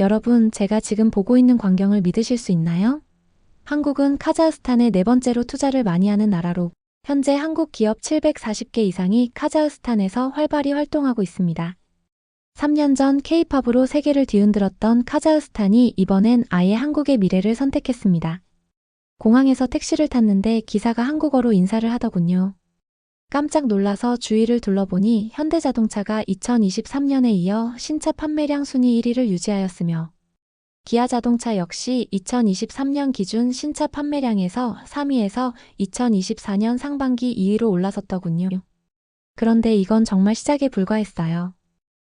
여러분, 제가 지금 보고 있는 광경을 믿으실 수 있나요? 한국은 카자흐스탄에 네 번째로 투자를 많이 하는 나라로 현재 한국 기업 740개 이상이 카자흐스탄에서 활발히 활동하고 있습니다. 3년 전 K-팝으로 세계를 뒤흔들었던 카자흐스탄이 이번엔 아예 한국의 미래를 선택했습니다. 공항에서 택시를 탔는데 기사가 한국어로 인사를 하더군요. 깜짝 놀라서 주위를 둘러보니 현대자동차가 2023년에 이어 신차 판매량 순위 1위를 유지하였으며 기아 자동차 역시 2023년 기준 신차 판매량에서 3위에서 2024년 상반기 2위로 올라섰더군요. 그런데 이건 정말 시작에 불과했어요.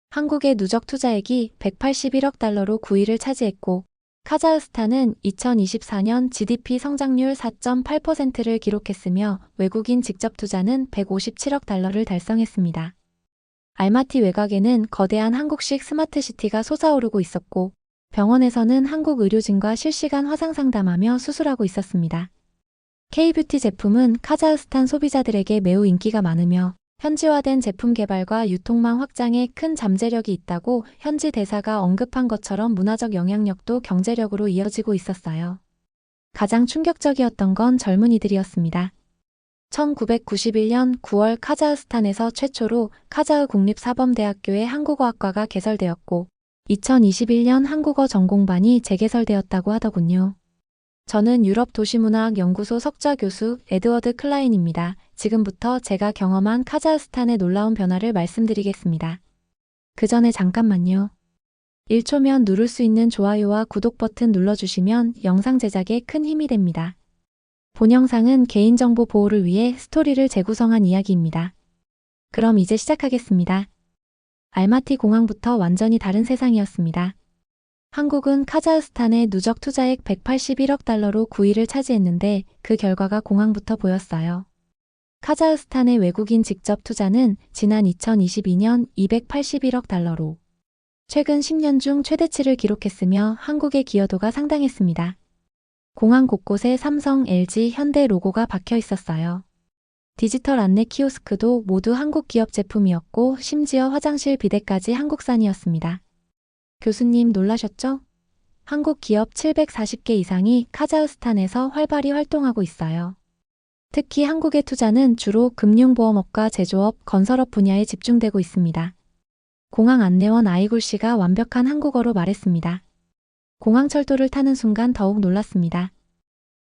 한국의 누적 투자액이 181억 달러로 9위를 차지했고 카자흐스탄은 2024년 GDP 성장률 4.8%를 기록했으며 외국인 직접 투자는 157억 달러를 달성했습니다. 알마티 외곽에는 거대한 한국식 스마트시티가 솟아오르고 있었고 병원에서는 한국 의료진과 실시간 화상 상담하며 수술하고 있었습니다. K뷰티 제품은 카자흐스탄 소비자들에게 매우 인기가 많으며 현지화된 제품 개발과 유통망 확장에 큰 잠재력이 있다고 현지 대사가 언급한 것처럼 문화적 영향력도 경제력으로 이어지고 있었어요. 가장 충격적이었던 건 젊은이들이었습니다. 1991년 9월 카자흐스탄에서 최초로 카자흐 국립사범대학교의 한국어학과가 개설되었고 2021년 한국어 전공반이 재개설되었다고 하더군요. 저는 유럽 도시문화학 연구소 석좌 교수 에드워드 클라인입니다. 지금부터 제가 경험한 카자흐스탄의 놀라운 변화를 말씀드리겠습니다. 그 전에 잠깐만요. 1초면 누를 수 있는 좋아요와 구독 버튼 눌러주시면 영상 제작에 큰 힘이 됩니다. 본 영상은 개인정보 보호를 위해 스토리를 재구성한 이야기입니다. 그럼 이제 시작하겠습니다. 알마티 공항부터 완전히 다른 세상이었습니다. 한국은 카자흐스탄의 누적 투자액 181억 달러로 9위를 차지했는데 그 결과가 공항부터 보였어요. 카자흐스탄의 외국인 직접 투자는 지난 2022년 281억 달러로 최근 10년 중 최대치를 기록했으며 한국의 기여도가 상당했습니다. 공항 곳곳에 삼성, LG, 현대 로고가 박혀 있었어요. 디지털 안내 키오스크도 모두 한국 기업 제품이었고 심지어 화장실 비데까지 한국산이었습니다. 교수님 놀라셨죠? 한국 기업 740개 이상이 카자흐스탄에서 활발히 활동하고 있어요. 특히 한국의 투자는 주로 금융보험업과 제조업, 건설업 분야에 집중되고 있습니다. 공항 안내원 아이굴 씨가 완벽한 한국어로 말했습니다. 공항철도를 타는 순간 더욱 놀랐습니다.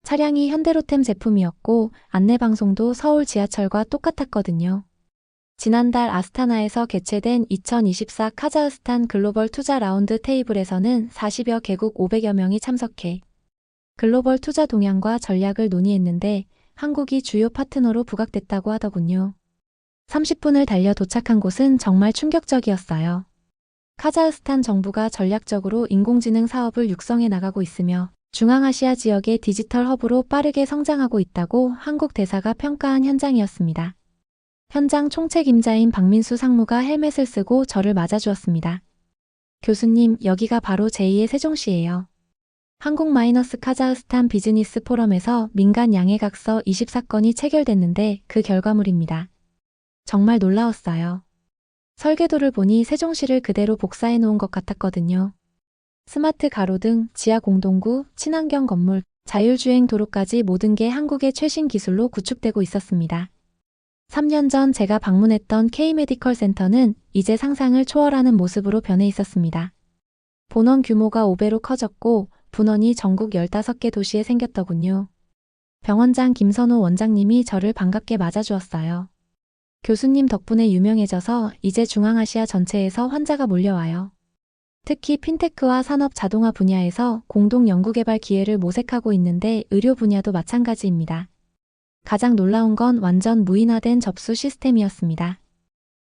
차량이 현대로템 제품이었고 안내방송도 서울 지하철과 똑같았거든요. 지난달 아스타나에서 개최된 2024 카자흐스탄 글로벌 투자 라운드 테이블에서는 40여 개국 500여 명이 참석해 글로벌 투자 동향과 전략을 논의했는데 한국이 주요 파트너로 부각됐다고 하더군요. 30분을 달려 도착한 곳은 정말 충격적이었어요. 카자흐스탄 정부가 전략적으로 인공지능 사업을 육성해 나가고 있으며 중앙아시아 지역의 디지털 허브로 빠르게 성장하고 있다고 한국 대사가 평가한 현장이었습니다. 현장 총책임자인 박민수 상무가 헬멧을 쓰고 저를 맞아주었습니다. 교수님, 여기가 바로 제2의 세종시예요. 한국 마이너스 카자흐스탄 비즈니스 포럼에서 민간 양해각서 24건이 체결됐는데 그 결과물입니다. 정말 놀라웠어요. 설계도를 보니 세종시를 그대로 복사해 놓은 것 같았거든요. 스마트 가로등, 지하 공동구, 친환경 건물, 자율주행 도로까지 모든 게 한국의 최신 기술로 구축되고 있었습니다. 3년 전 제가 방문했던 K-메디컬 센터는 이제 상상을 초월하는 모습으로 변해 있었습니다. 본원 규모가 5배로 커졌고 분원이 전국 15개 도시에 생겼더군요. 병원장 김선호 원장님이 저를 반갑게 맞아주었어요. 교수님 덕분에 유명해져서 이제 중앙아시아 전체에서 환자가 몰려와요. 특히 핀테크와 산업 자동화 분야에서 공동 연구개발 기회를 모색하고 있는데 의료 분야도 마찬가지입니다. 가장 놀라운 건 완전 무인화된 접수 시스템이었습니다.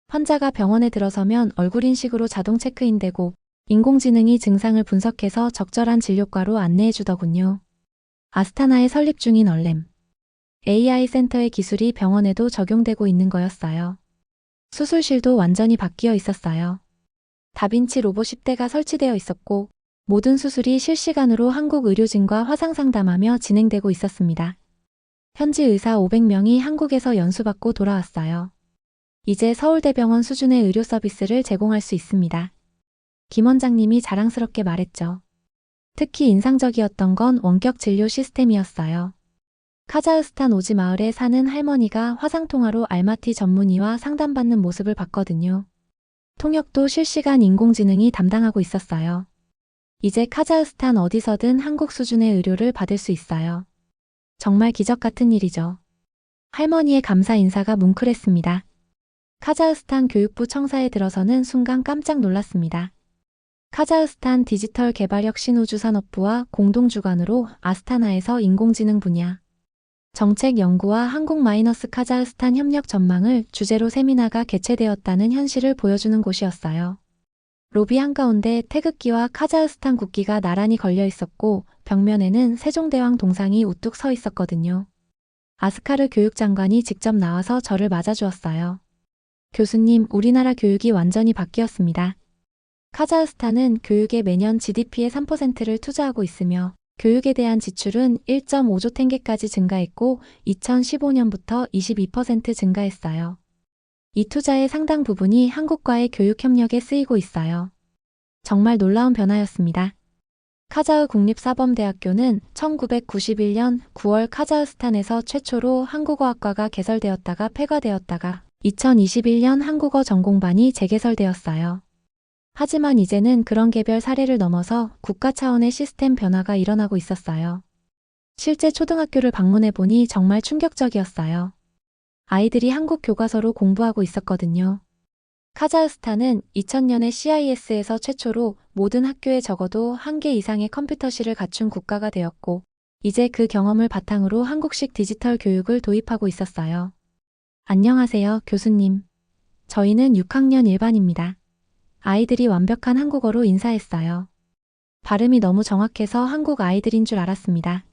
환자가 병원에 들어서면 얼굴 인식으로 자동 체크인되고 인공지능이 증상을 분석해서 적절한 진료과로 안내해 주더군요. 아스타나에 설립 중인 얼렘. AI 센터의 기술이 병원에도 적용되고 있는 거였어요. 수술실도 완전히 바뀌어 있었어요. 다빈치 로봇 10대가 설치되어 있었고 모든 수술이 실시간으로 한국 의료진과 화상 상담하며 진행되고 있었습니다. 현지 의사 500명이 한국에서 연수받고 돌아왔어요. 이제 서울대병원 수준의 의료 서비스를 제공할 수 있습니다. 김 원장님이 자랑스럽게 말했죠. 특히 인상적이었던 건 원격 진료 시스템이었어요. 카자흐스탄 오지 마을에 사는 할머니가 화상통화로 알마티 전문의와 상담받는 모습을 봤거든요. 통역도 실시간 인공지능이 담당하고 있었어요. 이제 카자흐스탄 어디서든 한국 수준의 의료를 받을 수 있어요. 정말 기적 같은 일이죠. 할머니의 감사 인사가 뭉클했습니다. 카자흐스탄 교육부 청사에 들어서는 순간 깜짝 놀랐습니다. 카자흐스탄 디지털 개발 혁 신 우주산업부와 공동 주관으로 아스타나에서 인공지능 분야 정책 연구와 한국 마이너스 카자흐스탄 협력 전망을 주제로 세미나가 개최되었다는 현실을 보여주는 곳이었어요. 로비 한가운데 태극기와 카자흐스탄 국기가 나란히 걸려 있었고 벽면에는 세종대왕 동상이 우뚝 서 있었거든요. 아스카르 교육장관이 직접 나와서 저를 맞아주었어요. 교수님, 우리나라 교육이 완전히 바뀌었습니다. 카자흐스탄은 교육에 매년 GDP의 3%를 투자하고 있으며 교육에 대한 지출은 1.5조 탱게까지 증가했고 2015년부터 22% 증가했어요. 이 투자의 상당 부분이 한국과의 교육 협력에 쓰이고 있어요. 정말 놀라운 변화였습니다. 카자흐 국립사범대학교는 1991년 9월 카자흐스탄에서 최초로 한국어학과가 개설되었다가 폐과되었다가 2021년 한국어 전공반이 재개설되었어요. 하지만 이제는 그런 개별 사례를 넘어서 국가 차원의 시스템 변화가 일어나고 있었어요. 실제 초등학교를 방문해 보니 정말 충격적이었어요. 아이들이 한국 교과서로 공부하고 있었거든요. 카자흐스탄은 2000년에 CIS에서 최초로 모든 학교에 적어도 한 개 이상의 컴퓨터실을 갖춘 국가가 되었고, 이제 그 경험을 바탕으로 한국식 디지털 교육을 도입하고 있었어요. 안녕하세요, 교수님. 저희는 6학년 일반입니다. 아이들이 완벽한 한국어로 인사했어요. 발음이 너무 정확해서 한국 아이들인 줄 알았습니다.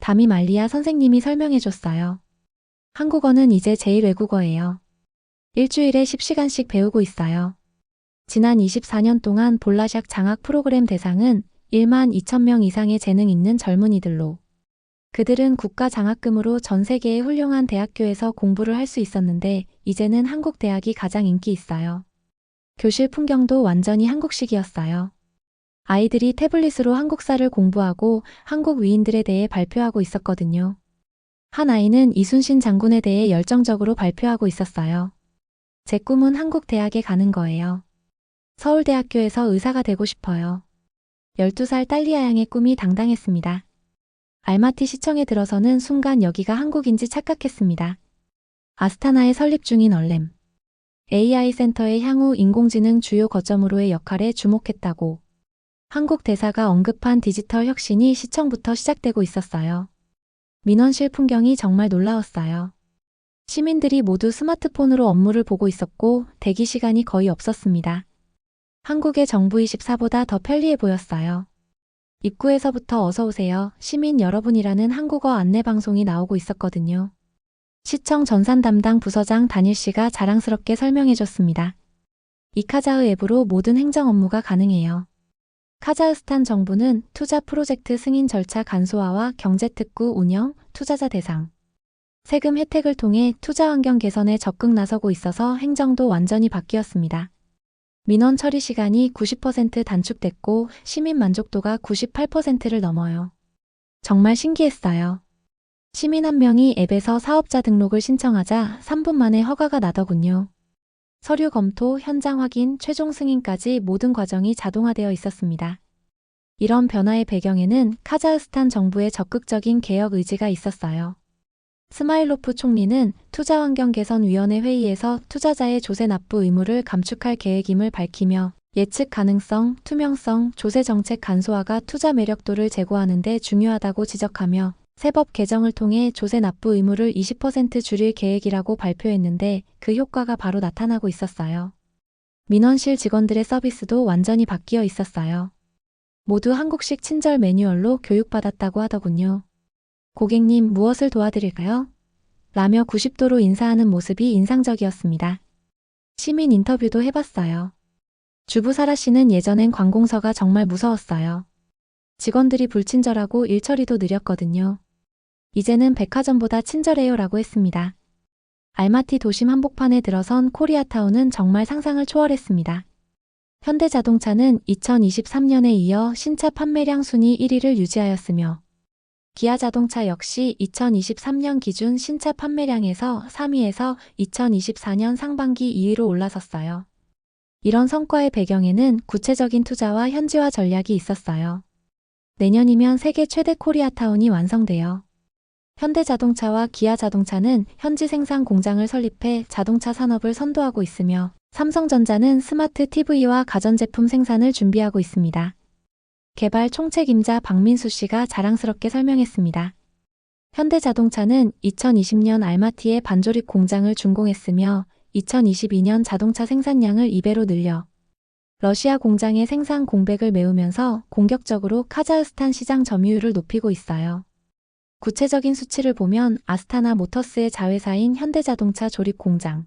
다미 말리아 선생님이 설명해 줬어요. 한국어는 이제 제일 외국어예요. 일주일에 10시간씩 배우고 있어요. 지난 24년 동안 볼라샥 장학 프로그램 대상은 1만 2천 명 이상의 재능 있는 젊은이들로 그들은 국가 장학금으로 전 세계의 훌륭한 대학교에서 공부를 할 수 있었는데 이제는 한국 대학이 가장 인기 있어요. 교실 풍경도 완전히 한국식이었어요. 아이들이 태블릿으로 한국사를 공부하고 한국 위인들에 대해 발표하고 있었거든요. 한 아이는 이순신 장군에 대해 열정적으로 발표하고 있었어요. 제 꿈은 한국 대학에 가는 거예요. 서울대학교에서 의사가 되고 싶어요. 12살 딸리아 양의 꿈이 당당했습니다. 알마티 시청에 들어서는 순간 여기가 한국인지 착각했습니다. 아스타나에 설립 중인 얼렘. AI 센터의 향후 인공지능 주요 거점으로의 역할에 주목했다고. 한국 대사가 언급한 디지털 혁신이 시청부터 시작되고 있었어요. 민원실 풍경이 정말 놀라웠어요. 시민들이 모두 스마트폰으로 업무를 보고 있었고 대기 시간이 거의 없었습니다. 한국의 정부 24보다 더 편리해 보였어요. 입구에서부터 어서오세요. 시민 여러분이라는 한국어 안내 방송이 나오고 있었거든요. 시청 전산 담당 부서장 단일 씨가 자랑스럽게 설명해 줬습니다. 이 카자흐 앱으로 모든 행정 업무가 가능해요. 카자흐스탄 정부는 투자 프로젝트 승인 절차 간소화와 경제특구 운영, 투자자 대상, 세금 혜택을 통해 투자 환경 개선에 적극 나서고 있어서 행정도 완전히 바뀌었습니다. 민원 처리 시간이 90% 단축됐고 시민 만족도가 98%를 넘어요. 정말 신기했어요. 시민 한 명이 앱에서 사업자 등록을 신청하자 3분 만에 허가가 나더군요. 서류 검토, 현장 확인, 최종 승인까지 모든 과정이 자동화되어 있었습니다. 이런 변화의 배경에는 카자흐스탄 정부의 적극적인 개혁 의지가 있었어요. 스마일로프 총리는 투자환경개선위원회 회의에서 투자자의 조세 납부 의무를 감축할 계획임을 밝히며 예측 가능성, 투명성, 조세 정책 간소화가 투자 매력도를 제고하는 데 중요하다고 지적하며 세법 개정을 통해 조세 납부 의무를 20% 줄일 계획이라고 발표했는데 그 효과가 바로 나타나고 있었어요. 민원실 직원들의 서비스도 완전히 바뀌어 있었어요. 모두 한국식 친절 매뉴얼로 교육받았다고 하더군요. 고객님 무엇을 도와드릴까요? 라며 90도로 인사하는 모습이 인상적이었습니다. 시민 인터뷰도 해봤어요. 주부 사라 씨는 예전엔 관공서가 정말 무서웠어요. 직원들이 불친절하고 일처리도 느렸거든요. 이제는 백화점보다 친절해요 라고 했습니다. 알마티 도심 한복판에 들어선 코리아타운은 정말 상상을 초월했습니다. 현대자동차는 2023년에 이어 신차 판매량 순위 1위를 유지하였으며 기아 자동차 역시 2023년 기준 신차 판매량에서 3위에서 2024년 상반기 2위로 올라섰어요. 이런 성과의 배경에는 구체적인 투자와 현지화 전략이 있었어요. 내년이면 세계 최대 코리아타운이 완성돼요. 현대자동차와 기아자동차는 현지 생산 공장을 설립해 자동차 산업을 선도하고 있으며 삼성전자는 스마트 TV와 가전제품 생산을 준비하고 있습니다. 개발 총책임자 박민수 씨가 자랑스럽게 설명했습니다. 현대자동차는 2020년 알마티에 반조립 공장을 준공했으며 2022년 자동차 생산량을 2배로 늘려 러시아 공장의 생산 공백을 메우면서 공격적으로 카자흐스탄 시장 점유율을 높이고 있어요. 구체적인 수치를 보면 아스타나 모터스의 자회사인 현대자동차 조립 공장,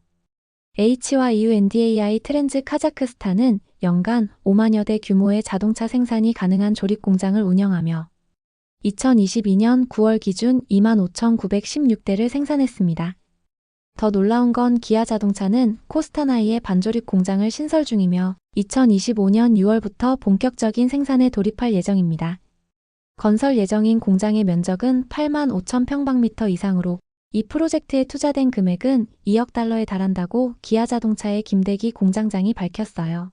H와 EUNDAI 트렌즈 카자크스탄은 연간 5만여 대 규모의 자동차 생산이 가능한 조립 공장을 운영하며 2022년 9월 기준 25,916대를 생산했습니다. 더 놀라운 건 기아 자동차는 코스타나이의 반조립 공장을 신설 중이며 2025년 6월부터 본격적인 생산에 돌입할 예정입니다. 건설 예정인 공장의 면적은 8만 5천 평방미터 이상으로 이 프로젝트에 투자된 금액은 2억 달러에 달한다고 기아 자동차의 김대기 공장장이 밝혔어요.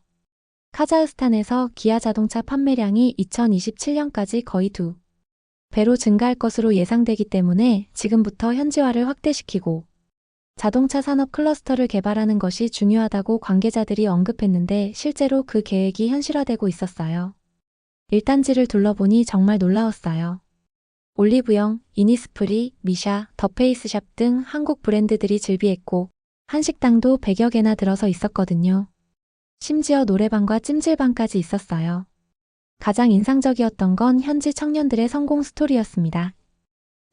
카자흐스탄에서 기아 자동차 판매량이 2027년까지 거의 두 배로 증가할 것으로 예상되기 때문에 지금부터 현지화를 확대시키고 자동차 산업 클러스터를 개발하는 것이 중요하다고 관계자들이 언급했는데 실제로 그 계획이 현실화되고 있었어요. 일단지를 둘러보니 정말 놀라웠어요. 올리브영, 이니스프리, 미샤, 더페이스샵 등 한국 브랜드들이 즐비했고 한식당도 100여 개나 들어서 있었거든요. 심지어 노래방과 찜질방까지 있었어요. 가장 인상적이었던 건 현지 청년들의 성공 스토리였습니다.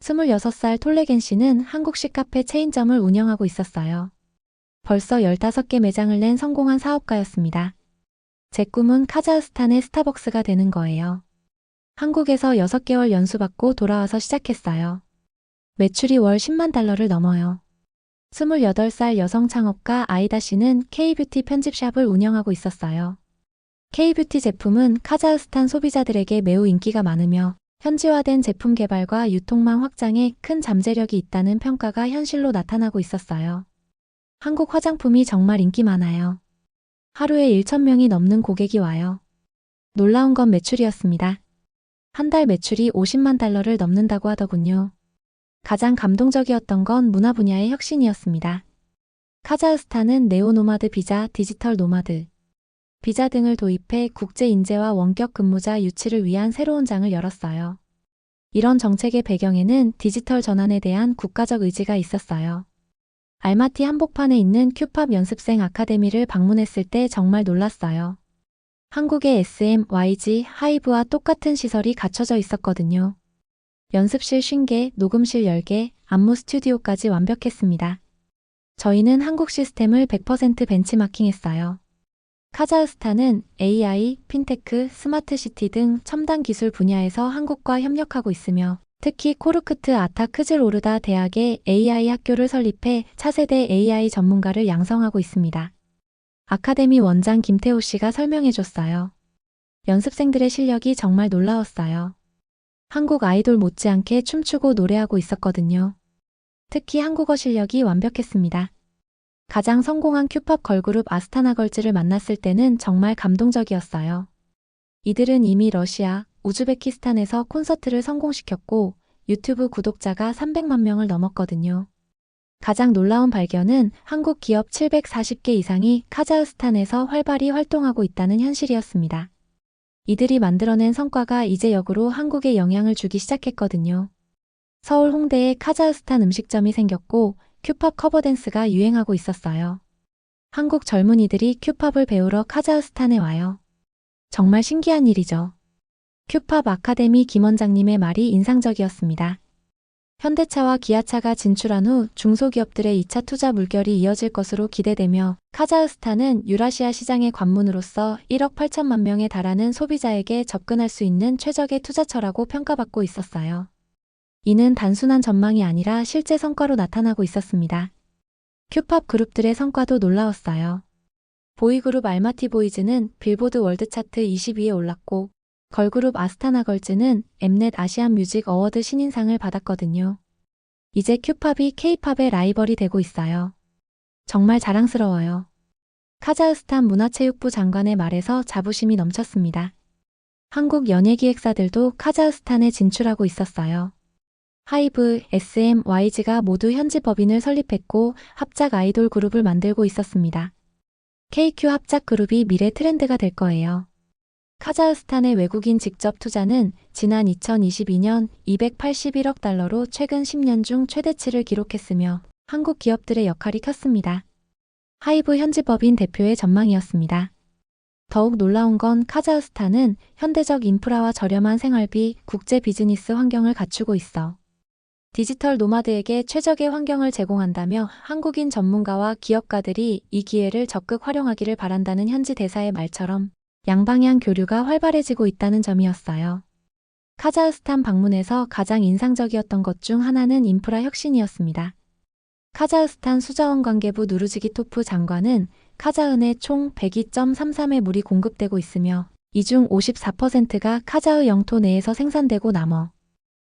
26살 톨레겐 씨는 한국식 카페 체인점을 운영하고 있었어요. 벌써 15개 매장을 낸 성공한 사업가였습니다. 제 꿈은 카자흐스탄의 스타벅스가 되는 거예요. 한국에서 6개월 연수받고 돌아와서 시작했어요. 매출이 월 10만 달러를 넘어요. 28살 여성 창업가 아이다 씨는 K뷰티 편집샵을 운영하고 있었어요. K뷰티 제품은 카자흐스탄 소비자들에게 매우 인기가 많으며 현지화된 제품 개발과 유통망 확장에 큰 잠재력이 있다는 평가가 현실로 나타나고 있었어요. 한국 화장품이 정말 인기 많아요. 하루에 1,000명이 넘는 고객이 와요. 놀라운 건 매출이었습니다. 한 달 매출이 50만 달러를 넘는다고 하더군요. 가장 감동적이었던 건 문화 분야의 혁신이었습니다. 카자흐스탄은 네오노마드 비자, 디지털 노마드, 비자 등을 도입해 국제 인재와 원격 근무자 유치를 위한 새로운 장을 열었어요. 이런 정책의 배경에는 디지털 전환에 대한 국가적 의지가 있었어요. 알마티 한복판에 있는 큐팝 연습생 아카데미를 방문했을 때 정말 놀랐어요. 한국의 SM, YG, 하이브와 똑같은 시설이 갖춰져 있었거든요. 연습실 50개, 녹음실 10개, 안무 스튜디오까지 완벽했습니다. 저희는 한국 시스템을 100% 벤치마킹했어요. 카자흐스탄은 AI, 핀테크, 스마트시티 등 첨단 기술 분야에서 한국과 협력하고 있으며 특히 코르크트 아타크즐오르다 대학에 AI 학교를 설립해 차세대 AI 전문가를 양성하고 있습니다. 아카데미 원장 김태호 씨가 설명해 줬어요. 연습생들의 실력이 정말 놀라웠어요. 한국 아이돌 못지않게 춤추고 노래하고 있었거든요. 특히 한국어 실력이 완벽했습니다. 가장 성공한 큐팝 걸그룹 아스타나 걸즈를 만났을 때는 정말 감동적이었어요. 이들은 이미 러시아, 우즈베키스탄에서 콘서트를 성공시켰고 유튜브 구독자가 300만 명을 넘었거든요. 가장 놀라운 발견은 한국 기업 740개 이상이 카자흐스탄에서 활발히 활동하고 있다는 현실이었습니다. 이들이 만들어낸 성과가 이제 역으로 한국에 영향을 주기 시작했거든요. 서울 홍대에 카자흐스탄 음식점이 생겼고 큐팝 커버댄스가 유행하고 있었어요. 한국 젊은이들이 큐팝을 배우러 카자흐스탄에 와요. 정말 신기한 일이죠. 큐팝 아카데미 김 원장님의 말이 인상적이었습니다. 현대차와 기아차가 진출한 후 중소기업들의 2차 투자 물결이 이어질 것으로 기대되며 카자흐스탄은 유라시아 시장의 관문으로서 1억 8천만 명에 달하는 소비자에게 접근할 수 있는 최적의 투자처라고 평가받고 있었어요. 이는 단순한 전망이 아니라 실제 성과로 나타나고 있었습니다. 큐팝 그룹들의 성과도 놀라웠어요. 보이그룹 알마티 보이즈는 빌보드 월드 차트 20위에 올랐고 걸그룹 아스타나 걸즈는 엠넷 아시안 뮤직 어워드 신인상을 받았거든요. 이제 큐팝이 케이팝의 라이벌이 되고 있어요. 정말 자랑스러워요. 카자흐스탄 문화체육부 장관의 말에서 자부심이 넘쳤습니다. 한국 연예기획사들도 카자흐스탄에 진출하고 있었어요. 하이브, SM, YG가 모두 현지 법인을 설립했고 합작 아이돌 그룹을 만들고 있었습니다. KQ 합작 그룹이 미래 트렌드가 될 거예요. 카자흐스탄의 외국인 직접 투자는 지난 2022년 281억 달러로 최근 10년 중 최대치를 기록했으며 한국 기업들의 역할이 컸습니다. 하이브 현지 법인 대표의 전망이었습니다. 더욱 놀라운 건 카자흐스탄은 현대적 인프라와 저렴한 생활비, 국제 비즈니스 환경을 갖추고 있어 디지털 노마드에게 최적의 환경을 제공한다며 한국인 전문가와 기업가들이 이 기회를 적극 활용하기를 바란다는 현지 대사의 말처럼 양방향 교류가 활발해지고 있다는 점이었어요. 카자흐스탄 방문에서 가장 인상적이었던 것 중 하나는 인프라 혁신이었습니다. 카자흐스탄 수자원 관계부 누르지기 토프 장관은 카자흐에 총 102.33의 물이 공급되고 있으며 이 중 54%가 카자흐 영토 내에서 생산되고 나머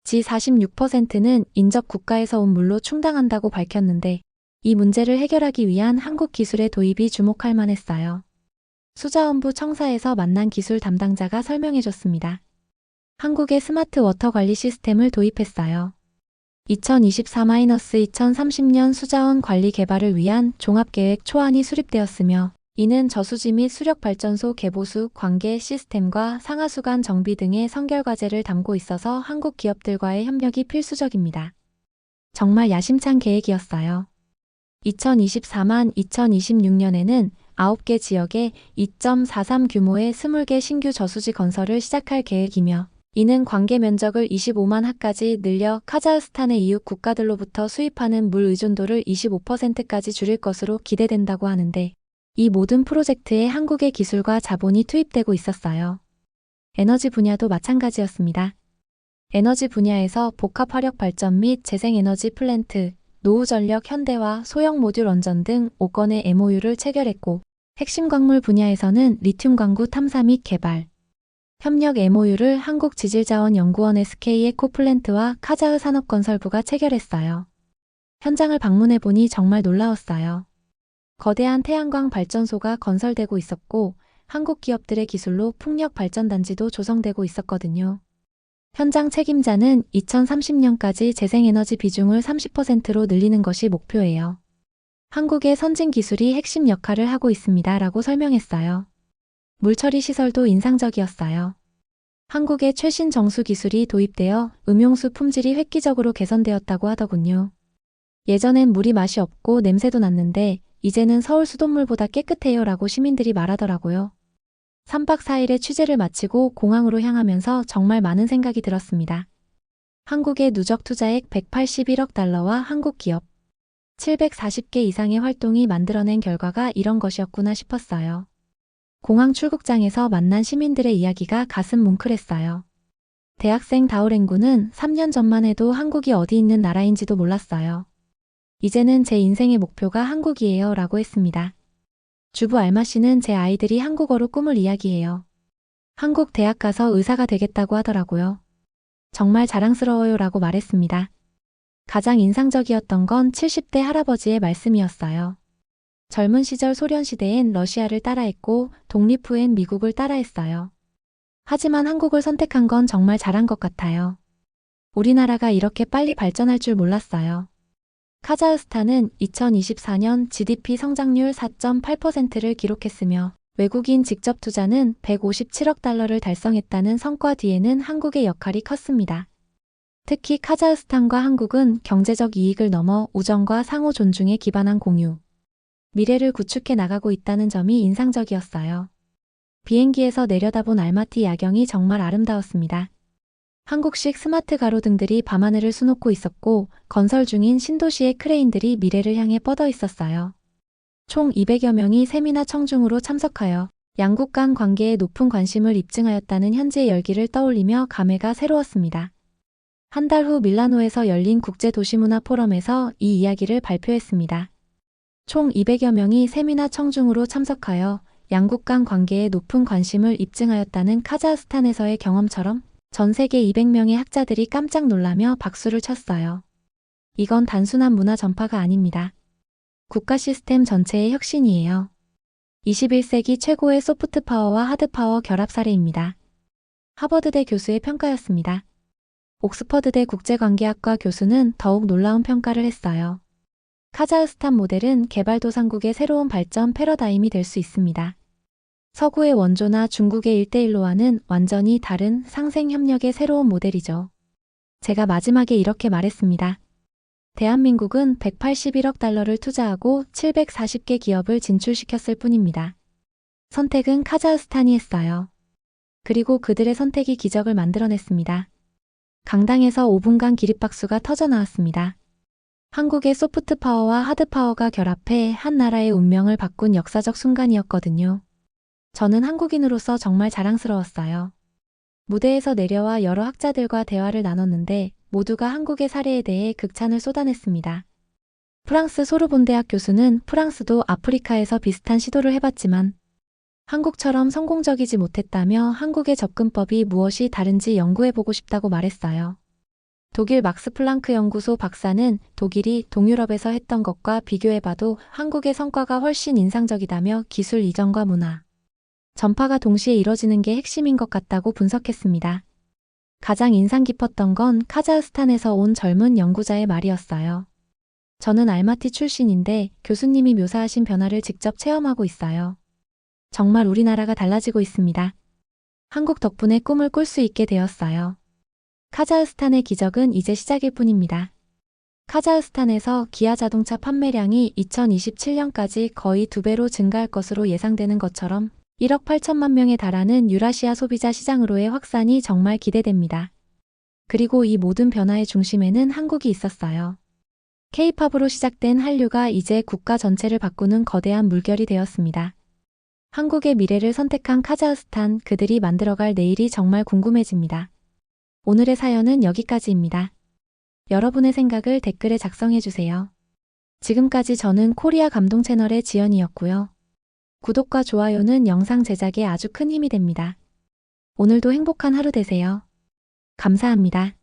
지 46%는 인접 국가에서 온 물로 충당한다고 밝혔는데 이 문제를 해결하기 위한 한국 기술의 도입이 주목할 만했어요. 수자원부 청사에서 만난 기술 담당자가 설명해줬습니다. 한국의 스마트 워터 관리 시스템을 도입했어요. 2024-2030년 수자원 관리 개발을 위한 종합계획 초안이 수립되었으며 이는 저수지 및 수력발전소 개보수 관계 시스템과 상하수관 정비 등의 선결과제를 담고 있어서 한국 기업들과의 협력이 필수적입니다. 정말 야심찬 계획이었어요. 2024만 2026년에는 9개 지역에 2.43 규모의 20개 신규 저수지 건설을 시작할 계획이며 이는 관계 면적을 25만 하까지 늘려 카자흐스탄의 이웃 국가들로부터 수입하는 물 의존도를 25%까지 줄일 것으로 기대된다고 하는데 이 모든 프로젝트에 한국의 기술과 자본이 투입되고 있었어요. 에너지 분야도 마찬가지였습니다. 에너지 분야에서 복합 화력 발전 및 재생에너지 플랜트, 노후전력 현대화, 소형 모듈 원전 등 5건의 MOU를 체결했고 핵심 광물 분야에서는 리튬 광구 탐사 및 개발, 협력 MOU를 한국지질자원연구원 SK 에코플랜트와 카자흐 산업건설부가 체결했어요. 현장을 방문해보니 정말 놀라웠어요. 거대한 태양광 발전소가 건설되고 있었고 한국 기업들의 기술로 풍력 발전단지도 조성되고 있었거든요. 현장 책임자는 2030년까지 재생에너지 비중을 30%로 늘리는 것이 목표예요. 한국의 선진 기술이 핵심 역할을 하고 있습니다. 라고 설명했어요. 물처리 시설도 인상적이었어요. 한국의 최신 정수 기술이 도입되어 음용수 품질이 획기적으로 개선되었다고 하더군요. 예전엔 물이 맛이 없고 냄새도 났는데 이제는 서울 수돗물보다 깨끗해요 라고 시민들이 말하더라고요. 3박 4일의 취재를 마치고 공항으로 향하면서 정말 많은 생각이 들었습니다. 한국의 누적 투자액 181억 달러와 한국 기업 740개 이상의 활동이 만들어낸 결과가 이런 것이었구나 싶었어요. 공항 출국장에서 만난 시민들의 이야기가 가슴 뭉클했어요. 대학생 다오랭구는 3년 전만 해도 한국이 어디 있는 나라인지도 몰랐어요. 이제는 제 인생의 목표가 한국이에요 라고 했습니다. 주부 알마 씨는 제 아이들이 한국어로 꿈을 이야기해요. 한국 대학 가서 의사가 되겠다고 하더라고요. 정말 자랑스러워요 라고 말했습니다. 가장 인상적이었던 건 70대 할아버지의 말씀이었어요. 젊은 시절 소련 시대엔 러시아를 따라했고 독립 후엔 미국을 따라했어요. 하지만 한국을 선택한 건 정말 잘한 것 같아요. 우리나라가 이렇게 빨리 발전할 줄 몰랐어요. 카자흐스탄은 2024년 GDP 성장률 4.8%를 기록했으며 외국인 직접 투자는 157억 달러를 달성했다는 성과 뒤에는 한국의 역할이 컸습니다. 특히 카자흐스탄과 한국은 경제적 이익을 넘어 우정과 상호 존중에 기반한 공유, 미래를 구축해 나가고 있다는 점이 인상적이었어요. 비행기에서 내려다본 알마티 야경이 정말 아름다웠습니다. 한국식 스마트 가로등들이 밤하늘을 수놓고 있었고 건설 중인 신도시의 크레인들이 미래를 향해 뻗어 있었어요. 총 200여 명이 세미나 청중으로 참석하여 양국 간 관계에 높은 관심을 입증하였다는 현지의 열기를 떠올리며 감회가 새로웠습니다. 한 달 후 밀라노에서 열린 국제도시문화 포럼에서 이 이야기를 발표했습니다. 총 200여 명이 세미나 청중으로 참석하여 양국 간 관계에 높은 관심을 입증하였다는 카자흐스탄에서의 경험처럼 전 세계 200명의 학자들이 깜짝 놀라며 박수를 쳤어요. 이건 단순한 문화 전파가 아닙니다. 국가 시스템 전체의 혁신이에요. 21세기 최고의 소프트 파워와 하드 파워 결합 사례입니다. 하버드대 교수의 평가였습니다. 옥스퍼드대 국제관계학과 교수는 더욱 놀라운 평가를 했어요. 카자흐스탄 모델은 개발도상국의 새로운 발전 패러다임이 될 수 있습니다. 서구의 원조나 중국의 1대1로와는 완전히 다른 상생협력의 새로운 모델이죠. 제가 마지막에 이렇게 말했습니다. 대한민국은 181억 달러를 투자하고 740개 기업을 진출시켰을 뿐입니다. 선택은 카자흐스탄이 했어요. 그리고 그들의 선택이 기적을 만들어냈습니다. 강당에서 5분간 기립박수가 터져 나왔습니다. 한국의 소프트 파워와 하드 파워가 결합해 한 나라의 운명을 바꾼 역사적 순간이었거든요. 저는 한국인으로서 정말 자랑스러웠어요. 무대에서 내려와 여러 학자들과 대화를 나눴는데 모두가 한국의 사례에 대해 극찬을 쏟아냈습니다. 프랑스 소르본 대학 교수는 프랑스도 아프리카에서 비슷한 시도를 해봤지만 한국처럼 성공적이지 못했다며 한국의 접근법이 무엇이 다른지 연구해보고 싶다고 말했어요. 독일 막스 플랑크 연구소 박사는 독일이 동유럽에서 했던 것과 비교해봐도 한국의 성과가 훨씬 인상적이다며 기술 이전과 문화, 전파가 동시에 이뤄지는 게 핵심인 것 같다고 분석했습니다. 가장 인상 깊었던 건 카자흐스탄에서 온 젊은 연구자의 말이었어요. 저는 알마티 출신인데 교수님이 묘사하신 변화를 직접 체험하고 있어요. 정말 우리나라가 달라지고 있습니다. 한국 덕분에 꿈을 꿀 수 있게 되었어요. 카자흐스탄의 기적은 이제 시작일 뿐입니다. 카자흐스탄에서 기아 자동차 판매량이 2027년까지 거의 두 배로 증가할 것으로 예상되는 것처럼 1억 8천만 명에 달하는 유라시아 소비자 시장으로의 확산이 정말 기대됩니다. 그리고 이 모든 변화의 중심에는 한국이 있었어요. K-팝으로 시작된 한류가 이제 국가 전체를 바꾸는 거대한 물결이 되었습니다. 한국의 미래를 선택한 카자흐스탄 그들이 만들어갈 내일이 정말 궁금해집니다. 오늘의 사연은 여기까지입니다. 여러분의 생각을 댓글에 작성해 주세요. 지금까지 저는 코리아 감동 채널의 지연이었고요. 구독과 좋아요는 영상 제작에 아주 큰 힘이 됩니다. 오늘도 행복한 하루 되세요. 감사합니다.